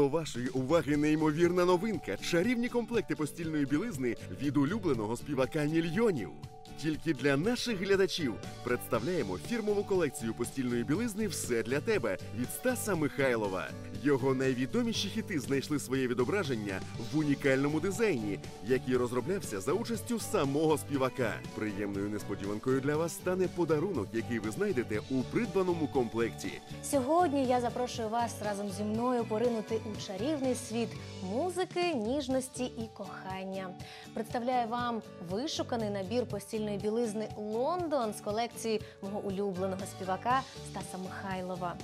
До вашої уваги неймовірна новинка. Чарівні комплекти постільної білизни від улюбленого співака мільйонів. Тільки для наших глядачів представляємо фірмову колекцію постільної білизни Все для тебе від Стаса Михайлова. Його найвідоміші хіти знайшли своє відображення в унікальному дизайні, який розроблявся за участю самого співака. Приємною несподіванкою для вас стане подарунок, який ви знайдете у придбаному комплекті. Сьогодні я запрошую вас разом зі мною поринути у чарівний світ музики, ніжності і кохання. Представляю вам вишуканий набір постільної білизни Лондон з колекції мого улюбленого співака Стаса Михайлова.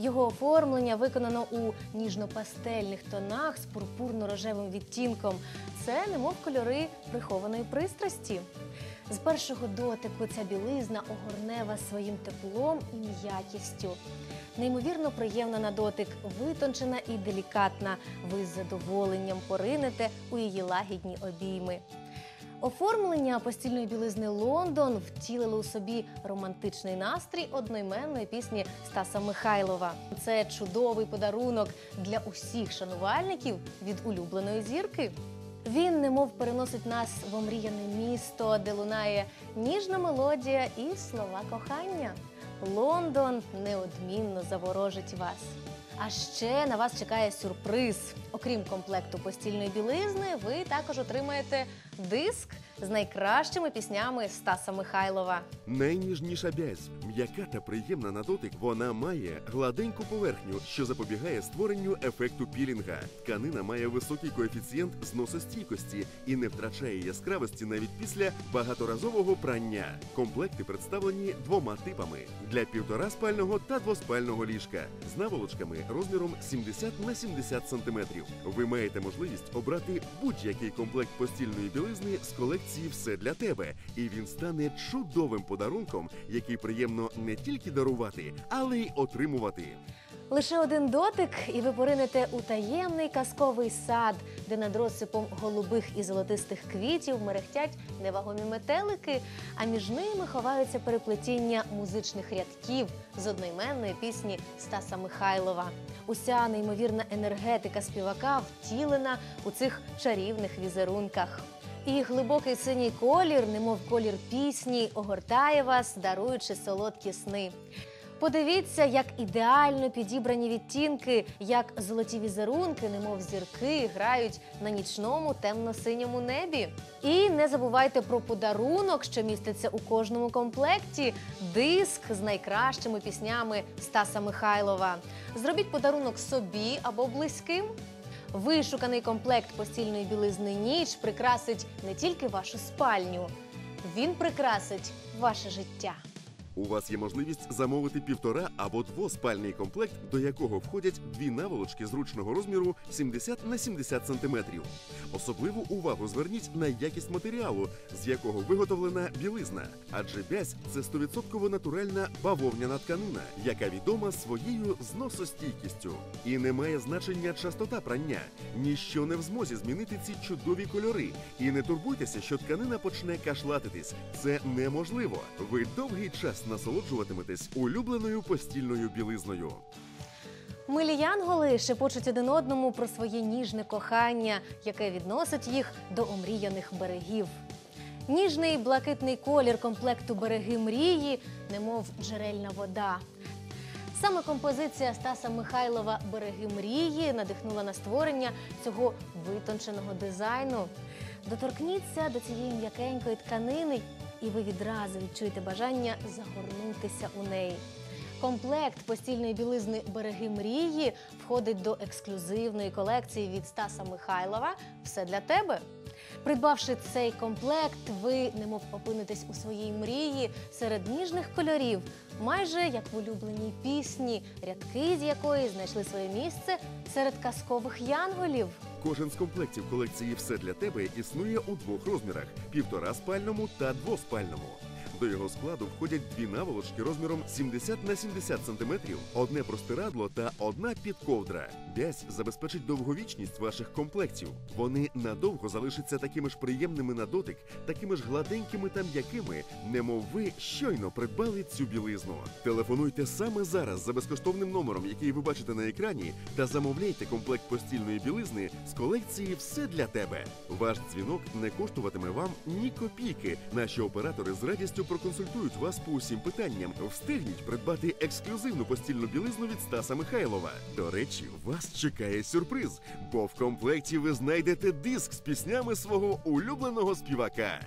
Його оформлення виконано у ніжно-пастельних тонах з пурпурно-рожевим відтінком. Це немов кольори прихованої пристрасті. З першого дотику ця білизна огорне вас своїм теплом і м'якістю. Неймовірно приємна на дотик, витончена і делікатна. Ви з задоволенням поринете у її лагідні обійми. Оформлення постільної білизни Лондон втілили у собі романтичний настрій одноіменної пісні Стаса Михайлова. Це чудовий подарунок для усіх шанувальників від улюбленої зірки. Він немов переносить нас в омріяне місто, де лунає ніжна мелодія і слова кохання. Лондон неодмінно заворожить вас. А ще на вас чекає сюрприз. Окрім комплекту постільної білизни, ви також отримаєте диск з найкращими піснями Стаса Михайлова. Найніжніша бязь, м'яка та приємна на дотик, вона має гладеньку поверхню, що запобігає створенню ефекту пілінга. Тканина має високий коефіцієнт зносостійкості і не втрачає яскравості навіть після багаторазового прання. Комплекти представлені двома типами для півтора спального та двоспального ліжка з наволочками розміром 70 на 70 см. Ви маєте можливість обрати будь-який комплект постільної білизни з колекції Все для тебе, і він стане чудовим подарунком, який приємно не тільки дарувати, але й отримувати. Лише один дотик, і ви поринете у таємний казковий сад, де над розсипом голубих і золотистих квітів мерехтять невагомі метелики, а між ними ховаються переплетіння музичних рядків з одноіменної пісні Стаса Михайлова. Уся неймовірна енергетика співака втілена у цих чарівних візерунках. І глибокий синій колір, немов колір пісні, огортає вас, даруючи солодкі сни. Подивіться, як ідеально підібрані відтінки, як золоті візерунки, немов зірки, грають на нічному темно-синьому небі. І не забувайте про подарунок, що міститься у кожному комплекті диск з найкращими піснями Стаса Михайлова. Зробіть подарунок собі або близьким. Вишуканий комплект постільної білизни ніч прикрасить не тільки вашу спальню, він прикрасить ваше життя. У вас є можливість замовити півтора або двоспальний комплект, до якого входять дві наволочки зручного розміру 70 на 70 см. Особливу увагу зверніть на якість матеріалу, з якого виготовлена білизна, адже бязь це 100% натуральна бавовняна тканина, яка відома своєю зносостійкістю. І не має значення частота прання. Ніщо не в змозі змінити ці чудові кольори. І не турбуйтеся, що тканина почне кашлатитись. Це неможливо. Ви довгий час насолоджуватиметесь улюбленою постільною білизною. Милі янголи шепочуть один одному про своє ніжне кохання, яке відносить їх до омріяних берегів. Ніжний блакитний колір комплекту береги мрії, немов джерельна вода. Саме композиція Стаса Михайлова Береги мрії надихнула на створення цього витонченого дизайну. Доторкніться до цієї м'якенької тканини, і ви відразу відчуєте бажання загорнутися у неї. Комплект постільної білизни Береги мрії входить до ексклюзивної колекції від Стаса Михайлова Все для тебе. Придбавши цей комплект, ви немов опинитесь у своїй мрії серед ніжних кольорів, майже як в улюбленій пісні, рядки з якої знайшли своє місце серед казкових янголів. Кожен з комплектів колекції Все для тебе існує у двох розмірах: півтора спальному та двоспальному. До його складу входять дві наволочки розміром 70 на 70 см, одне простирадло та одна підковдра. Бязь забезпечить довговічність ваших комплектів. Вони надовго залишаться такими ж приємними на дотик, такими ж гладенькими та м'якими, немов ви щойно придбали цю білизну. Телефонуйте саме зараз за безкоштовним номером, який ви бачите на екрані, та замовляйте комплект постільної білизни з колекції Все для тебе. Ваш дзвінок не коштуватиме вам ні копійки. Наші оператори з радістю проконсультують вас по усім питанням. Встигніть придбати ексклюзивну постільну білизну від Стаса Михайлова. До речі, вас чекає сюрприз, бо в комплекті ви знайдете диск з піснями свого улюбленого співака.